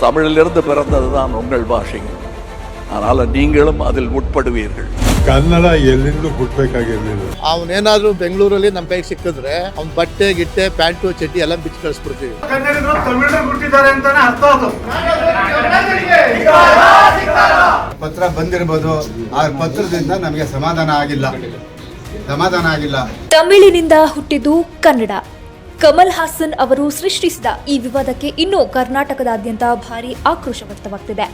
தமிழிலிருந்து பிறந்ததுதான் உங்கள் பாஷை அதனால் நீங்களும் அதில் உட்படுவீர்கள் ಕನ್ನಡ ಎಲ್ಲಿಂದಲೂ ಹುಟ್ಟಬೇಕಾಗಿರ್ಲಿಲ್ಲ ಅವನೇನಾದ್ರೂ ಬೆಂಗಳೂರಲ್ಲಿ ನಮ್ಮ ಕೈಗೆ ಸಿಕ್ಕಿದ್ರೆ ಅವ್ನ ಬಟ್ಟೆ ಗಿಟ್ಟೆ ಪ್ಯಾಂಟು ಚಡ್ಡಿ ಎಲ್ಲ ಬಿಚ್ಚಿ ಕಳಿಸ್ಬಿಡ್ತೀವಿ ಕನ್ನಡಿಗರು ತಮಿಳು ಹುಟ್ಟಿದ್ದಾರೆ ಅಂತಾನೆ ಅರ್ಥ ಅದು ಪತ್ರ ಬಂದಿರ್ಬೋದು ಆ ಪತ್ರದಿಂದ ನಮಗೆ ಸಮಾಧಾನ ಆಗಿಲ್ಲ ಸಮಾಧಾನ ಆಗಿಲ್ಲ ತಮಿಳಿನಿಂದ ಹುಟ್ಟಿದ್ದು ಕನ್ನಡ ಕಮಲ್ ಹಾಸನ್ ಅವರು ಸೃಷ್ಟಿಸಿದ ಈ ವಿವಾದಕ್ಕೆ ಇನ್ನೂ ಕರ್ನಾಟಕದಾದ್ಯಂತ ಭಾರಿ ಆಕ್ರೋಶ ವ್ಯಕ್ತವಾಗ್ತಿದೆ.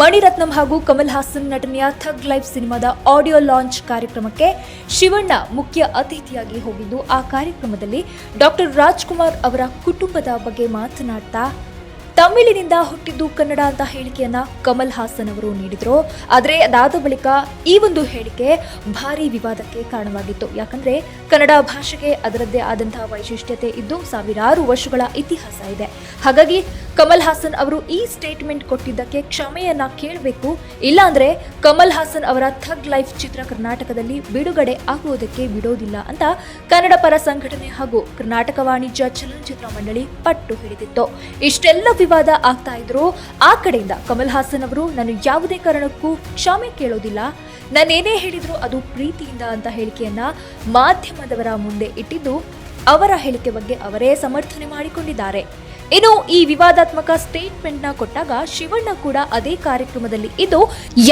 ಮಣಿರತ್ನಂ ಹಾಗೂ ಕಮಲ್ ಹಾಸನ್ ನಟನೆಯ ಥಗ್ ಲೈಫ್ ಸಿನಿಮಾದ ಆಡಿಯೋ ಲಾಂಚ್ ಕಾರ್ಯಕ್ರಮಕ್ಕೆ ಶಿವಣ್ಣ ಮುಖ್ಯ ಅತಿಥಿಯಾಗಿ ಹೋಗಿದ್ದು, ಆ ಕಾರ್ಯಕ್ರಮದಲ್ಲಿ ಡಾಕ್ಟರ್ ರಾಜ್ಕುಮಾರ್ ಅವರ ಕುಟುಂಬದ ಬಗ್ಗೆ ಮಾತನಾಡ್ತಾ ತಮಿಳಿನಿಂದ ಹುಟ್ಟಿದ್ದು ಕನ್ನಡ ಅಂತ ಹೇಳಿಕೆಯನ್ನ ಕಮಲ್ ಹಾಸನ್ ಅವರು ನೀಡಿದ್ರು. ಆದರೆ ಅದಾದ ಬಳಿಕ ಈ ಒಂದು ಹೇಳಿಕೆ ಭಾರಿ ವಿವಾದಕ್ಕೆ ಕಾರಣವಾಗಿತ್ತು. ಯಾಕಂದ್ರೆ ಕನ್ನಡ ಭಾಷೆಗೆ ಅದರದ್ದೇ ಆದಂತಹ ವೈಶಿಷ್ಟ್ಯತೆ ಇದ್ದು ಸಾವಿರಾರು ವರ್ಷಗಳ ಇತಿಹಾಸ ಇದೆ. ಹಾಗಾಗಿ ಕಮಲ್ ಹಾಸನ್ ಅವರು ಈ ಸ್ಟೇಟ್ಮೆಂಟ್ ಕೊಟ್ಟಿದ್ದಕ್ಕೆ ಕ್ಷಮೆಯನ್ನ ಕೇಳಬೇಕು. ಇಲ್ಲಾಂದ್ರೆ ಕಮಲ್ ಹಾಸನ್ ಅವರ ಥಗ್ ಲೈಫ್ ಚಿತ್ರ ಕರ್ನಾಟಕದಲ್ಲಿ ಬಿಡುಗಡೆ ಆಗುವುದಕ್ಕೆ ಬಿಡೋದಿಲ್ಲ ಅಂತ ಕನ್ನಡ ಪರ ಸಂಘಟನೆ ಹಾಗೂ ಕರ್ನಾಟಕ ವಾಣಿಜ್ಯ ಚಲನಚಿತ್ರ ಮಂಡಳಿ ಪಟ್ಟು ಹಿಡಿದಿತ್ತು. ಇಷ್ಟೆಲ್ಲ ವಿವಾದ ಆಗ್ತಾ ಇದ್ರು ಆ ಕಡೆಯಿಂದ ಕಮಲ್ ಹಾಸನ್ ಅವರು, ನಾನು ಯಾವುದೇ ಕಾರಣಕ್ಕೂ ಕ್ಷಮೆ ಕೇಳೋದಿಲ್ಲ. ನಾನೇನೇ ಹೇಳಿದ್ರು ಅದು ಪ್ರೀತಿಯಿಂದ ಅಂತ ಹೇಳಿಕೆಯನ್ನ ಮಾಧ್ಯಮದವರ ಮುಂದೆ ಇಟ್ಟಿದ್ದು ಅವರ ಹೇಳಿಕೆ ಬಗ್ಗೆ ಅವರೇ ಸಮರ್ಥನೆ ಮಾಡಿಕೊಂಡಿದ್ದಾರೆ. ಇನ್ನು ಈ ವಿವಾದಾತ್ಮಕ ಸ್ಟೇಟ್ಮೆಂಟ್ನ ಕೊಟ್ಟಾಗ ಶಿವಣ್ಣ ಕೂಡ ಅದೇ ಕಾರ್ಯಕ್ರಮದಲ್ಲಿ ಇದ್ದು,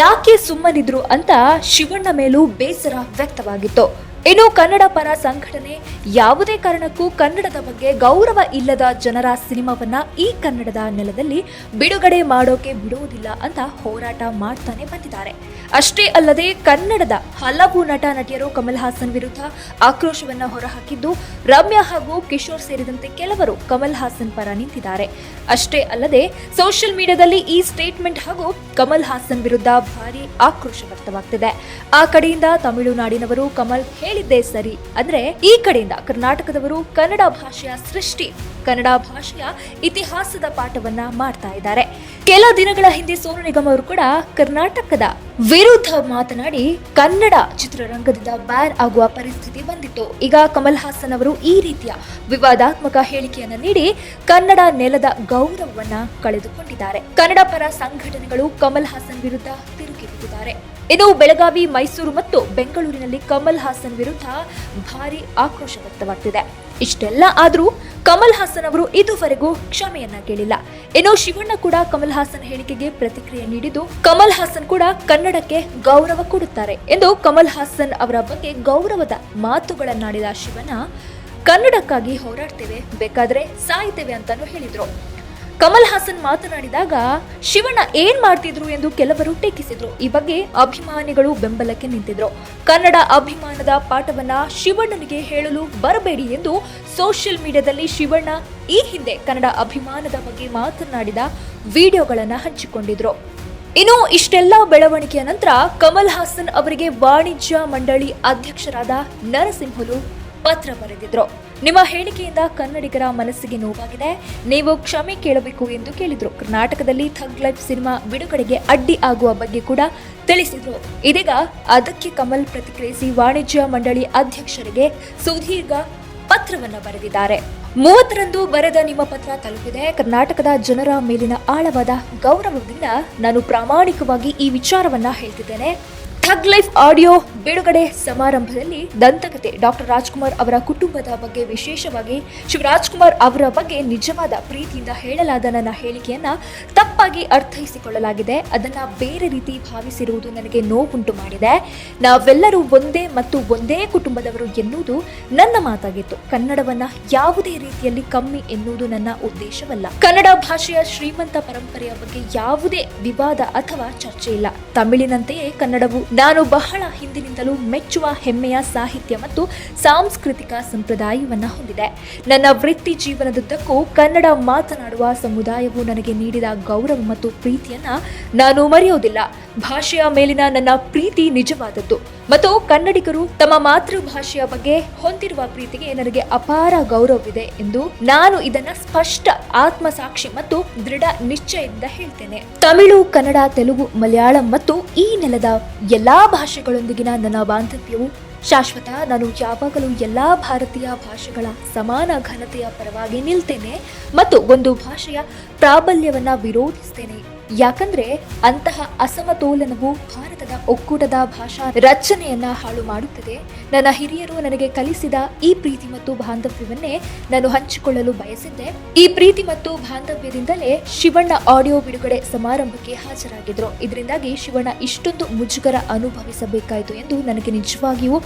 ಯಾಕೆ ಸುಮ್ಮನಿದ್ರು ಅಂತ ಶಿವಣ್ಣ ಮೇಲೂ ಬೇಸರ ವ್ಯಕ್ತವಾಗಿತ್ತು. ಇನ್ನು ಕನ್ನಡ ಪರ ಸಂಘಟನೆ ಯಾವುದೇ ಕಾರಣಕ್ಕೂ ಕನ್ನಡದ ಬಗ್ಗೆ ಗೌರವ ಇಲ್ಲದ ಜನರ ಸಿನಿಮಾವನ್ನ ಈ ಕನ್ನಡದ ನೆಲದಲ್ಲಿ ಬಿಡುಗಡೆ ಮಾಡೋಕೆ ಬಿಡುವುದಿಲ್ಲ ಅಂತ ಹೋರಾಟ ಮಾಡ್ತಾನೆ ಬಂದಿದ್ದಾರೆ. ಅಷ್ಟೇ ಅಲ್ಲದೆ ಕನ್ನಡದ ಹಲವು ನಟ ನಟಿಯರು ಕಮಲ್ ಹಾಸನ್ ವಿರುದ್ಧ ಆಕ್ರೋಶವನ್ನು ಹೊರಹಾಕಿದ್ದು ರಮ್ಯಾ ಹಾಗೂ ಕಿಶೋರ್ ಸೇರಿದಂತೆ ಕೆಲವರು ಕಮಲ್ ಹಾಸನ್ ಪರ ನಿಂತಿದ್ದಾರೆ. ಅಷ್ಟೇ ಅಲ್ಲದೆ ಸೋಷಿಯಲ್ ಮೀಡಿಯಾದಲ್ಲಿ ಈ ಸ್ಟೇಟ್ಮೆಂಟ್ ಹಾಗೂ ಕಮಲ್ ಹಾಸನ್ ವಿರುದ್ಧ ಭಾರಿ ಆಕ್ರೋಶ ವ್ಯಕ್ತವಾಗ್ತಿದೆ. ಆ ಕಡೆಯಿಂದ ತಮಿಳುನಾಡಿನವರು ಕಮಲ್ ಹೇಳಿದ್ದೇ ಸರಿ. ಅಂದ್ರೆ ಈ ಕಡೆಯಿಂದ ಕರ್ನಾಟಕದವರು ಕನ್ನಡ ಭಾಷೆಯ ಸೃಷ್ಟಿ ಕನ್ನಡ ಭಾಷೆಯ ಇತಿಹಾಸದ ಪಾಠವನ್ನ ಮಾಡ್ತಾ ಇದ್ದಾರೆ. ಕೆಲ ದಿನಗಳ ಹಿಂದೆ ಸೋನು ನಿಗಮ್ ಅವರು ಕೂಡ ಕರ್ನಾಟಕದ ವಿರುದ್ಧ ಮಾತನಾಡಿ ಕನ್ನಡ ಚಿತ್ರರಂಗದಿಂದ ಬ್ಯಾನ್ ಆಗುವ ಪರಿಸ್ಥಿತಿ ಬಂದಿತ್ತು. ಈಗ ಕಮಲ್ ಹಾಸನ್ ಅವರು ಈ ರೀತಿಯ ವಿವಾದಾತ್ಮಕ ಹೇಳಿಕೆಯನ್ನು ನೀಡಿ ಕನ್ನಡ ನೆಲದ ಗೌರವವನ್ನ ಕಳೆದುಕೊಂಡಿದ್ದಾರೆ. ಕನ್ನಡ ಪರ ಸಂಘಟನೆಗಳು ಕಮಲ್ ಹಾಸನ್ ವಿರುದ್ಧ ತಿರುಗಿಬಿಟ್ಟಿದ್ದಾರೆ ಇನ್ನು ಬೆಳಗಾವಿ, ಮೈಸೂರು ಮತ್ತು ಬೆಂಗಳೂರಿನಲ್ಲಿ ಕಮಲ್ ಹಾಸನ್ ವಿರುದ್ಧ ಭಾರಿ ಆಕ್ರೋಶ ವ್ಯಕ್ತವಾಗ್ತಿದೆ. ಇಷ್ಟೆಲ್ಲ ಆದರೂ ಕಮಲ್ ಹಾಸನ್ ಅವರು ಇದುವರೆಗೂ ಕ್ಷಮೆಯನ್ನ ಕೇಳಿಲ್ಲ. ಇನ್ನು ಶಿವಣ್ಣ ಕೂಡ ಕಮಲ್ ಹಾಸನ್ ಹೇಳಿಕೆಗೆ ಪ್ರತಿಕ್ರಿಯೆ ನೀಡಿದ್ದು, ಕಮಲ್ ಹಾಸನ್ ಕೂಡ ಕನ್ನಡಕ್ಕೆ ಗೌರವ ಕೊಡುತ್ತಾರೆ ಎಂದು ಕಮಲ್ ಹಾಸನ್ ಅವರ ಬಗ್ಗೆ ಗೌರವದ ಮಾತುಗಳನ್ನಾಡಿದ ಶಿವಣ್ಣ, ಕನ್ನಡಕ್ಕಾಗಿ ಹೋರಾಡ್ತೇವೆ, ಬೇಕಾದ್ರೆ ಸಾಯ್ತೇವೆ ಅಂತಾನು ಹೇಳಿದ್ರು. ಕಮಲ್ ಹಾಸನ್ ಮಾತನಾಡಿದಾಗ, ಶಿವಣ್ಣ ಏನ್ ಮಾಡ್ತಿದ್ರು ಎಂದು ಕೆಲವರು ಟೀಕಿಸಿದ್ರು. ಈ ಬಗ್ಗೆ ಅಭಿಮಾನಿಗಳು ಬೆಂಬಲಕ್ಕೆ ನಿಂತಿದ್ರು. ಕನ್ನಡ ಅಭಿಮಾನದ ಪಾಠವನ್ನ ಶಿವಣ್ಣನಿಗೆ ಹೇಳಲು ಬರಬೇಡಿ ಎಂದು ಸೋಷಿಯಲ್ ಮೀಡಿಯಾದಲ್ಲಿ ಶಿವಣ್ಣ ಈ ಹಿಂದೆ ಕನ್ನಡ ಅಭಿಮಾನದ ಬಗ್ಗೆ ಮಾತನಾಡಿದ ವಿಡಿಯೋಗಳನ್ನ ಹಂಚಿಕೊಂಡಿದ್ರು. ಇನ್ನು ಇಷ್ಟೆಲ್ಲ ಬೆಳವಣಿಗೆಯ ನಂತರ ಕಮಲ್ ಹಾಸನ್ ಅವರಿಗೆ ವಾಣಿಜ್ಯ ಮಂಡಳಿ ಅಧ್ಯಕ್ಷರಾದ ನರಸಿಂಹಲು ಪತ್ರ ಬರೆದಿದ್ರು. ನಿಮ್ಮ ಹೇಳಿಕೆಯಿಂದ ಕನ್ನಡಿಗರ ಮನಸ್ಸಿಗೆ ನೋವಾಗಿದೆ. ನೀವು ಕ್ಷಮೆ ಕೇಳಬೇಕು ಎಂದು ಕೇಳಿದ್ರು. ಕರ್ನಾಟಕದಲ್ಲಿ ಥಗ್ ಲೈಫ್ ಸಿನಿಮಾ ಬಿಡುಗಡೆಗೆ ಅಡ್ಡಿ ಆಗುವ ಬಗ್ಗೆ ಕೂಡ ತಿಳಿಸಿದ್ರು. ಇದೀಗ ಅದಕ್ಕೆ ಕಮಲ್ ಪ್ರತಿಕ್ರಿಯಿಸಿ ವಾಣಿಜ್ಯ ಮಂಡಳಿ ಅಧ್ಯಕ್ಷರಿಗೆ ಸುದೀರ್ಘ ಪತ್ರವನ್ನ ಬರೆದಿದ್ದಾರೆ. ಮೂವತ್ತರಂದು ಬರೆದ ನಿಮ್ಮ ಪತ್ರ ತಲುಪಿದೆ. ಕರ್ನಾಟಕದ ಜನರ ಮೇಲಿನ ಆಳವಾದ ಗೌರವದಿಂದ ನಾನು ಪ್ರಾಮಾಣಿಕವಾಗಿ ಈ ವಿಚಾರವನ್ನ ಹೇಳ್ತಿದ್ದೇನೆ. ಥಗ್ ಲೈಫ್ ಆಡಿಯೋ ಬಿಡುಗಡೆ ಸಮಾರಂಭದಲ್ಲಿ ದಂತಕತೆ ಡಾಕ್ಟರ್ ರಾಜ್ಕುಮಾರ್ ಅವರ ಕುಟುಂಬದ ಬಗ್ಗೆ ವಿಶೇಷವಾಗಿ ಶಿವರಾಜ್ ಕುಮಾರ್ ಅವರ ಬಗ್ಗೆ ನಿಜವಾದ ಪ್ರೀತಿಯಿಂದ ಹೇಳಲಾದ ನನ್ನ ಹೇಳಿಕೆಯನ್ನ ತಪ್ಪಾಗಿ ಅರ್ಥೈಸಿಕೊಳ್ಳಲಾಗಿದೆ. ಅದನ್ನ ಬೇರೆ ರೀತಿ ಭಾವಿಸಿರುವುದು ನನಗೆ ನೋವುಂಟು ಮಾಡಿದೆ. ನಾವೆಲ್ಲರೂ ಒಂದೇ ಮತ್ತು ಒಂದೇ ಕುಟುಂಬದವರು ಎನ್ನುವುದು ನನ್ನ ಮಾತಾಗಿತ್ತು. ಕನ್ನಡವನ್ನ ಯಾವುದೇ ರೀತಿಯಲ್ಲಿ ಕಮ್ಮಿ ಎನ್ನುವುದು ನನ್ನ ಉದ್ದೇಶವಲ್ಲ. ಕನ್ನಡ ಭಾಷೆಯ ಶ್ರೀಮಂತ ಪರಂಪರೆಯ ಬಗ್ಗೆ ಯಾವುದೇ ವಿವಾದ ಅಥವಾ ಚರ್ಚೆ ಇಲ್ಲ. ತಮಿಳಿನಂತೆಯೇ ಕನ್ನಡವು ನಾನು ಬಹಳ ಹಿಂದಿನಿಂದಲೂ ಮೆಚ್ಚುವ ಹೆಮ್ಮೆಯ ಸಾಹಿತ್ಯ ಮತ್ತು ಸಾಂಸ್ಕೃತಿಕ ಸಂಪ್ರದಾಯವನ್ನು ಹೊಂದಿದೆ. ನನ್ನ ವೃತ್ತಿ ಜೀವನದುದ್ದಕ್ಕೂ ಕನ್ನಡ ಮಾತನಾಡುವ ಸಮುದಾಯವು ನನಗೆ ನೀಡಿದ ಗೌರವ ಮತ್ತು ಪ್ರೀತಿಯನ್ನು ನಾನು ಮರೆಯೋದಿಲ್ಲ ಭಾಷೆಯ ಮೇಲಿನ ನನ್ನ ಪ್ರೀತಿ ನಿಜವಾದದ್ದು. ಮತ್ತು ಕನ್ನಡಿಗರು ತಮ್ಮ ಮಾತೃಭಾಷೆಯ ಬಗ್ಗೆ ಹೊಂದಿರುವ ಪ್ರೀತಿಗೆ ನನಗೆ ಅಪಾರ ಗೌರವವಿದೆ ಎಂದು ನಾನು ಇದನ್ನ ಸ್ಪಷ್ಟ ಆತ್ಮಸಾಕ್ಷಿ ಮತ್ತು ದೃಢ ನಿಶ್ಚಯದಿಂದ ಹೇಳ್ತೇನೆ. ತಮಿಳು, ಕನ್ನಡ, ತೆಲುಗು, ಮಲಯಾಳಂ ಮತ್ತು ಈ ನೆಲದ ಎಲ್ಲಾ ಭಾಷೆಗಳೊಂದಿಗಿನ ನನ್ನ ಬಾಂಧವ್ಯವು ಶಾಶ್ವತ. ನಾನು ಯಾವಾಗಲೂ ಎಲ್ಲಾ ಭಾರತೀಯ ಭಾಷೆಗಳ ಸಮಾನ ಘನತೆಯ ಪರವಾಗಿ ನಿಲ್ತೇನೆ ಮತ್ತು ಒಂದು ಭಾಷೆಯ ಪ್ರಾಬಲ್ಯವನ್ನ ವಿರೋಧಿಸ್ತೇನೆ. ಯಾಕಂದ್ರೆ ಅಂತಹ ಅಸಮತೋಲನವು ಭಾರತದ ಒಕ್ಕೂಟದ ಭಾಷಾ ರಚನೆಯನ್ನ ಹಾಳು ಮಾಡುತ್ತದೆ. ನನ್ನ ಹಿರಿಯರು ನನಗೆ ಕಲಿಸಿದ ಈ ಪ್ರೀತಿ ಮತ್ತು ಬಾಂಧವ್ಯವನ್ನೇ ನಾನು ಹಂಚಿಕೊಳ್ಳಲು ಬಯಸಿದ್ದೆ. ಈ ಪ್ರೀತಿ ಮತ್ತು ಬಾಂಧವ್ಯದಿಂದಲೇ ಶಿವಣ್ಣ ಆಡಿಯೋ ಬಿಡುಗಡೆ ಸಮಾರಂಭಕ್ಕೆ ಹಾಜರಾಗಿದ್ರು. ಇದರಿಂದಾಗಿ ಶಿವಣ್ಣ ಇಷ್ಟೊಂದು ಮುಜುಗರ ಅನುಭವಿಸಬೇಕಾಯಿತು ಎಂದು ನನಗೆ ನಿಜವಾಗಿಯೂ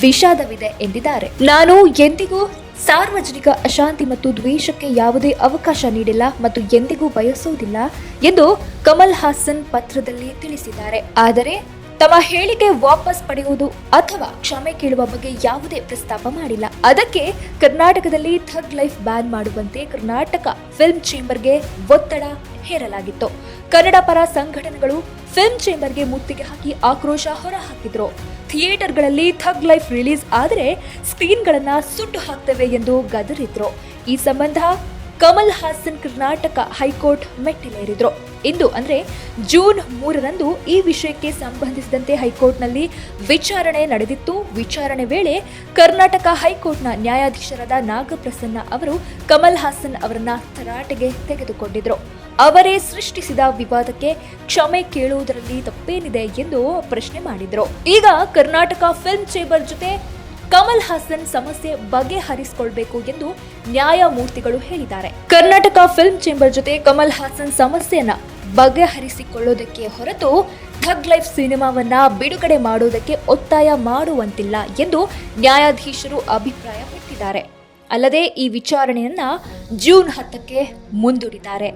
ವಿಷಾದವಿದೆ ಎಂದಿದ್ದಾರೆ. ನಾನು ಎಂದಿಗೂ ಸಾರ್ವಜನಿಕ ಅಶಾಂತಿ ಮತ್ತು ದ್ವೇಷಕ್ಕೆ ಯಾವುದೇ ಅವಕಾಶ ನೀಡಿಲ್ಲ ಮತ್ತು ಎಂದಿಗೂ ಬಯಸುವುದಿಲ್ಲ ಎಂದು ಕಮಲ್ ಹಾಸನ್ ಪತ್ರದಲ್ಲಿ ತಿಳಿಸಿದ್ದಾರೆ. ಆದರೆ ತಮ್ಮ ಹೇಳಿಕೆ ವಾಪಸ್ ಪಡೆಯುವುದು ಅಥವಾ ಕ್ಷಮೆ ಕೇಳುವ ಬಗ್ಗೆ ಯಾವುದೇ ಪ್ರಸ್ತಾಪ ಮಾಡಿಲ್ಲ. ಅದಕ್ಕೆ ಕರ್ನಾಟಕದಲ್ಲಿ ಥಗ್ ಲೈಫ್ ಬ್ಯಾನ್ ಮಾಡುವಂತೆ ಕರ್ನಾಟಕ ಫಿಲ್ಮ್ ಚೇಂಬರ್ಗೆ ಒತ್ತಡ ಹೇರಲಾಗಿತ್ತು. ಕನ್ನಡ ಪರ ಸಂಘಟನೆಗಳು ಫಿಲ್ಮ್ ಚೇಂಬರ್ಗೆ ಮುತ್ತಿಗೆ ಹಾಕಿ ಆಕ್ರೋಶ ಹೊರಹಾಕಿದ್ರು. ಥಿಯೇಟರ್ಗಳಲ್ಲಿ ಥಗ್ ಲೈಫ್ ರಿಲೀಸ್ ಆದರೆ ಸ್ಕ್ರೀನ್ಗಳನ್ನು ಸುಟ್ಟು ಹಾಕ್ತವೆ ಎಂದು ಗದರಿದ್ರು. ಈ ಸಂಬಂಧ ಕಮಲ್ ಹಾಸನ್ ಕರ್ನಾಟಕ ಹೈಕೋರ್ಟ್ ಮೆಟ್ಟಿಲೇರಿದ್ರು. ಇಂದು ಅಂದರೆ ಜೂನ್ ಮೂರರಂದು ಈ ವಿಷಯಕ್ಕೆ ಸಂಬಂಧಿಸಿದಂತೆ ಹೈಕೋರ್ಟ್ನಲ್ಲಿ ವಿಚಾರಣೆ ನಡೆದಿತ್ತು. ವಿಚಾರಣೆ ವೇಳೆ ಕರ್ನಾಟಕ ಹೈಕೋರ್ಟ್ನ ನ್ಯಾಯಾಧೀಶರಾದ ನಾಗಪ್ರಸನ್ನ ಅವರು ಕಮಲ್ ಹಾಸನ್ ಅವರನ್ನ ತರಾಟೆಗೆ ತೆಗೆದುಕೊಂಡಿದ್ರು. ಅವರೇ ಸೃಷ್ಟಿಸಿದ ವಿವಾದಕ್ಕೆ ಕ್ಷಮೆ ಕೇಳುವುದರಲ್ಲಿ ತಪ್ಪೇನಿದೆ ಎಂದು ಪ್ರಶ್ನೆ ಮಾಡಿದ್ರು. ಈಗ ಕರ್ನಾಟಕ ಫಿಲ್ಮ್ ಚೇಂಬರ್ ಜೊತೆ ಕಮಲ್ ಹಾಸನ್ ಸಮಸ್ಯೆ ಬಗೆಹರಿಸಿಕೊಳ್ಬೇಕು ಎಂದು ನ್ಯಾಯಮೂರ್ತಿಗಳು ಹೇಳಿದ್ದಾರೆ. ಕರ್ನಾಟಕ ಫಿಲ್ಮ್ ಚೇಂಬರ್ ಜೊತೆ ಕಮಲ್ ಹಾಸನ್ ಸಮಸ್ಯೆಯನ್ನ ಬಗೆಹರಿಸಿಕೊಳ್ಳೋದಕ್ಕೆ ಹೊರತು ಥಗ್ ಲೈಫ್ ಸಿನಿಮಾವನ್ನ ಬಿಡುಗಡೆ ಮಾಡೋದಕ್ಕೆ ಒತ್ತಾಯ ಮಾಡುವಂತಿಲ್ಲ ಎಂದು ನ್ಯಾಯಾಧೀಶರು ಅಭಿಪ್ರಾಯಪಟ್ಟಿದ್ದಾರೆ. ಅಲ್ಲದೆ ಈ ವಿಚಾರಣೆಯನ್ನ ಜೂನ್ ಹತ್ತಕ್ಕೆ ಮುಂದೂಡಿದ್ದಾರೆ.